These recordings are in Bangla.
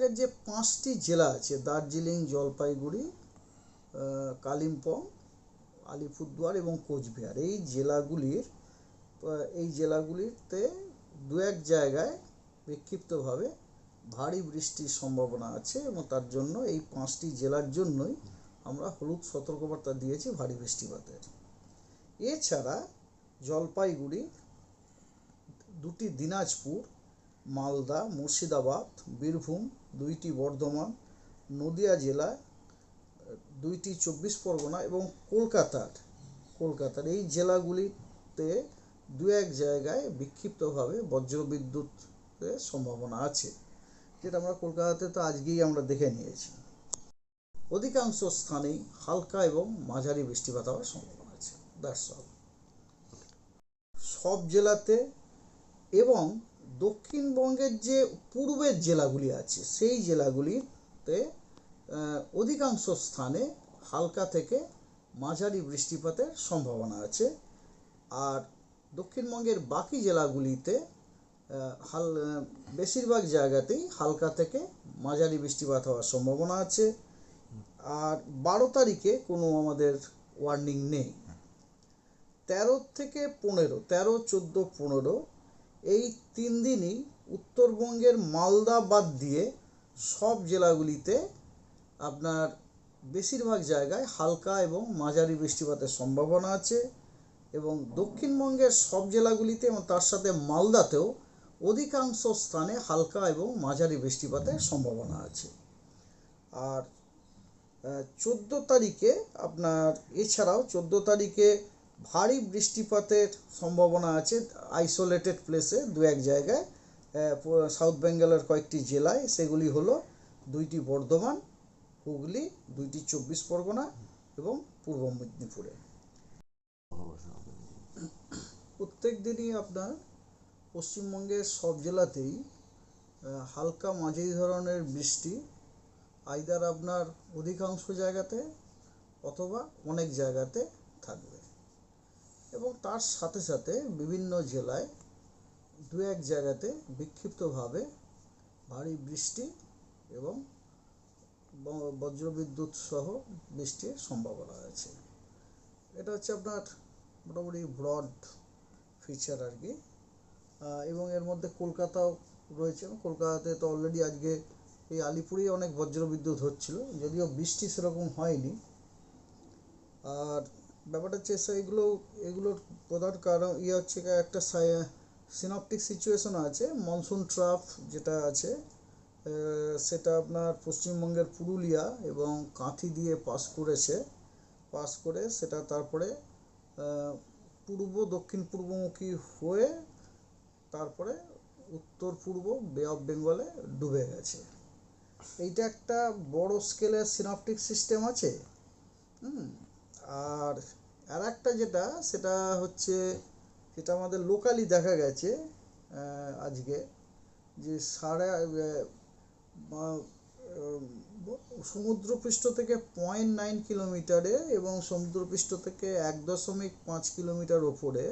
পশ্চিমবঙ্গের যে পাঁচটি জেলা আছে, দার্জিলিং, জলপাইগুড়ি কালিম্পং, আলিপুরদুয়ার এবং কোচবিহার, এই জেলাগুলির এই জেলাগুলিতে দু এক জায়গায় বিক্ষিপ্তভাবে ভারী বৃষ্টির সম্ভাবনা আছে এবং তার জন্য এই পাঁচটি জেলার জন্যই আমরা হলুদ সতর্কবার্তা দিয়েছি ভারী বৃষ্টিপাতের। এছাড়া জলপাইগুড়ি, দুটি দিনাজপুর মালদা, মুর্শিদাবাদ, বীরভূম দুইটি বর্ধমান, নদিয়া জেলা দুইটি চব্বিশ পরগনা এবং কলকাতার কলকাতার এই জেলাগুলিতে দু এক জায়গায় বিক্ষিপ্তভাবে বজ্রবিদ্যুতের সম্ভাবনা আছে, যেটা আমরা কলকাতাতে তো আজকেই আমরা দেখে নিয়েছি। অধিকাংশ স্থানেই হালকা এবং মাঝারি বৃষ্টিপাত হওয়ার সম্ভাবনা আছে দ্যাটস অল সব জেলাতে এবং দক্ষিণবঙ্গের যে পূর্বের জেলাগুলি আছে, সেই জেলাগুলিতে অধিকাংশ স্থানে হালকা থেকে মাঝারি বৃষ্টিপাতের সম্ভাবনা আছে। আর দক্ষিণবঙ্গের বাকি জেলাগুলিতে হাল বেশিরভাগ জায়গাতেই হালকা থেকে মাঝারি বৃষ্টিপাত হওয়ার সম্ভাবনা আছে। আর বারো তারিখে কোনো আমাদের ওয়ার্নিং নেই। তেরো থেকে পনেরো, তেরো, চোদ্দ, পনেরো এই তিন দিনই উত্তরবঙ্গের মালদা বাদ দিয়ে সব জেলাগুলিতে আপনার বেশিরভাগ জায়গায় হালকা এবং মাঝারি বৃষ্টিপাতের সম্ভাবনা আছে এবং দক্ষিণবঙ্গের সব জেলাগুলিতে এবং তার সাথে মালদাতেও অধিকাংশ স্থানে হালকা এবং মাঝারি বৃষ্টিপাতের সম্ভাবনা আছে। আর চোদ্দ তারিখে আপনার, এছাড়াও চোদ্দ তারিখে ভারী বৃষ্টিপাতের সম্ভাবনা আছে আইসোলেটেড প্লেসে দু এক জায়গায়। সাউথ বেঙ্গলের কয়েকটি জেলায় সেগুলি হলো দুইটি বর্ধমান, হুগলি, দুইটি চব্বিশ পরগনা এবং পূর্ব মেদিনীপুরে। প্রত্যেক দিনই আপনার পশ্চিমবঙ্গের সব জেলাতেই হালকা মাঝারি ধরনের বৃষ্টি আইদার আপনার অধিকাংশ জায়গাতে অথবা অনেক জায়গাতে থাকবে। এবং তার সাথে সাথে বিভিন্ন জেলায় দু এক জায়গাতে বিক্ষিপ্তভাবে ভারী বৃষ্টি এবং বজ্রবিদ্যুৎ সহ বৃষ্টির সম্ভাবনা আছে এটা হচ্ছে আপনার মোটামুটি ব্রড ফিচার আর কি। এবং এর মধ্যে কলকাতাও রয়েছে। কলকাতাতে তো অলরেডি আজকে এই আলিপুরেই অনেক বজ্রবিদ্যুৎ হচ্ছিল, যদিও বৃষ্টি সেরকম হয়নি। আর ব্যাপারটা হচ্ছে এগুলো, এগুলোর প্রধান কারণ ইয়ে হচ্ছে একটা সিনপটিক সিচুয়েশন আছে মনসুন ট্রাফ যেটা আছে সেটা আপনার পশ্চিমবঙ্গের পুরুলিয়া এবং কাঁথি দিয়ে পাস করেছে পাস করে সেটা তারপরে পূর্ব, দক্ষিণ পূর্বমুখী হয়ে তারপরে উত্তর পূর্ব বে অফ বেঙ্গলে ডুবে গেছে। এইটা একটা বড় স্কেলের সিনপটিক সিস্টেম আছে, হুম? আর আর একটা যেটা, সেটা হচ্ছে যেটা আমাদের লোকালি দেখা গেছে আজকে, যে সাড়ে সমুদ্রপৃষ্ঠ থেকে পয়েন্ট নাইন কিলোমিটারে এবং সমুদ্রপৃষ্ঠ থেকে এক দশমিক পাঁচ কিলোমিটার ওপরে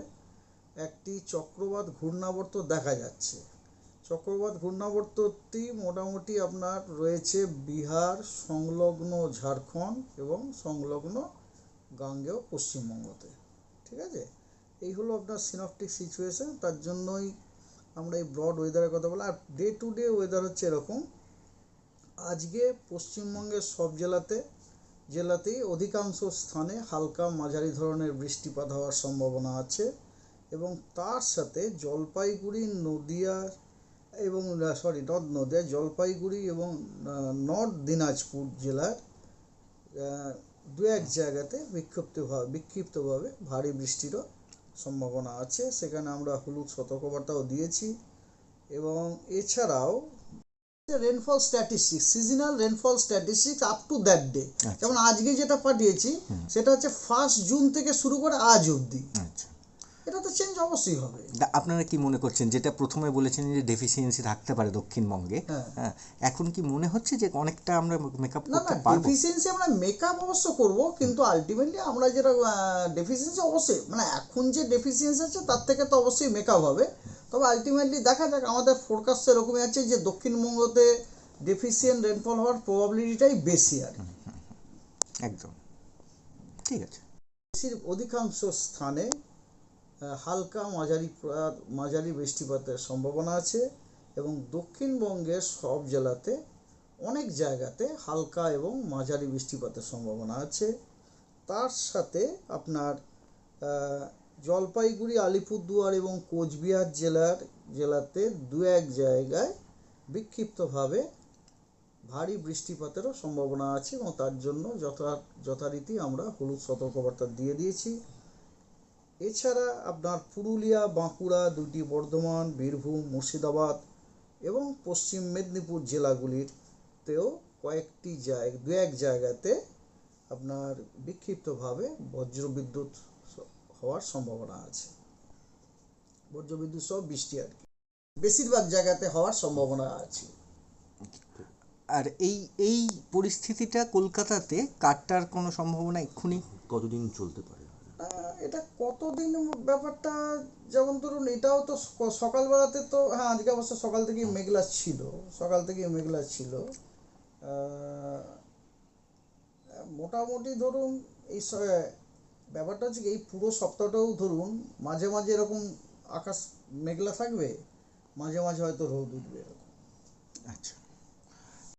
একটি চক্রবাত ঘূর্ণাবর্ত দেখা যাচ্ছে। চক্রবাত ঘূর্ণাবর্তটি মোটামুটি আপনার রয়েছে বিহার, সংলগ্ন ঝাড়খণ্ড এবং সংলগ্ন গাঙ্গেয় পশ্চিমবঙ্গতে, ঠিক আছে? এই হলো আপনার সিনপটিক সিচুয়েশন তার জন্যই আমরা এই ব্রড ওয়েদারের কথা বলি। আর ডে টু ডে ওয়েদার হচ্ছে এরকম, আজকে পশ্চিমবঙ্গের সব জেলাতে, জেলাতেই অধিকাংশ স্থানে হালকা মাঝারি ধরনের বৃষ্টিপাত হওয়ার সম্ভাবনা আছে এবং তার সাথে জলপাইগুড়ি, নদিয়া এবং সরি নর্থ নদিয়া, জলপাইগুড়ি এবং নর্থ দিনাজপুর জেলার দু এক জায়গাতে বিক্ষিপ্তভাবে বিক্ষিপ্তভাবে ভারী বৃষ্টিরও সম্ভাবনা আছে। সেখানে আমরা হলুদ সতর্কবার্তাও দিয়েছি। এবং এছাড়াও rainfall statistics seasonal rainfall statistics up to that day যেমন আজকে যেটা পাঠিয়েছি সেটা হচ্ছে ফার্স্ট জুন থেকে শুরু করে আজ অবধি। এটা তো চেঞ্জ অবশ্যই হবে। আপনারা কি মনে করছেন? যেটা প্রথমে বলেছেন যে ডেফিসিয়েন্সি থাকতে পারে দক্ষিণবঙ্গে হ্যাঁ। হ্যাঁ এখন কি মনে হচ্ছে যে অনেকটা আমরা মেকআপ না না করতে পারব? ডেফিসিয়েন্সি আমরা মেকআপ অবশ্য করব কিন্তু আলটিমেটলি আমরা যেটা ডেফিসিয়েন্সি অবশ্যই মানে এখন যে ডেফিসিয়েন্সি আছে তার থেকে তো অবশ্যই মেকআপ হবে। তবে আলটিমেটলি দেখা যাক আমাদের ফোরকাস্ট এরকমই আছে যে দক্ষিণবঙ্গতে ডেফিসিয়েন্ট রেনফল হওয়ার প্রবাবিলিটিটাই বেশি আর। একদম। ঠিক আছে। অধিকাংশ স্থানে হালকা মাঝারি মাঝারি বৃষ্টিপাতের সম্ভাবনা আছে এবং দক্ষিণবঙ্গের সব জেলাতে অনেক জায়গাতে হালকা এবং মাঝারি বৃষ্টিপাতের সম্ভাবনা আছে। তার সাথে আপনার জলপাইগুড়ি, আলিপুরদুয়ার এবং কোচবিহার জেলার, জেলাতে দু এক জায়গায় বিক্ষিপ্তভাবে ভারী বৃষ্টিপাতেরও সম্ভাবনা আছে এবং তার জন্য যথা, যথারীতি আমরা হলুদ সতর্কবার্তা দিয়ে দিয়েছি। এছাড়া আপনার পুরুলিয়া বাঁকুড়া দুটি বর্ধমান বীরভূম মুর্শিদাবাদ এবং পশ্চিম মেদিনীপুর জেলাগুলিরতেও কয়েকটি জায়গা দু এক জায়গাতে আপনার বিক্ষিপ্তভাবে বজ্রবিদ্যুৎ হওয়ার সম্ভাবনা আছে। বজ্রবিদ্যুৎ সহ বৃষ্টি আর কি। বেশিরভাগ জায়গাতে হওয়ার সম্ভাবনা আছে। আর এই এই পরিস্থিতিটা কলকাতাতে কাটটার কোনো সম্ভাবনা এক্ষুনি? কতদিন চলতে পারে? এটা কতদিন ব্যাপারটা, যেমন ধরুন এটাও তো সকালবেলাতে তো হ্যাঁ আজকে অবশ্য সকাল থেকেই মেঘলা ছিল, সকাল থেকেই মেঘলা ছিল। মোটামুটি ধরুন এই ব্যাপারটা হচ্ছে এই পুরো সপ্তাহটাও ধরুন মাঝে মাঝে এরকম আকাশ মেঘলা থাকবে, মাঝে মাঝে হয়তো রোদ উঠবে এরকম। আচ্ছা।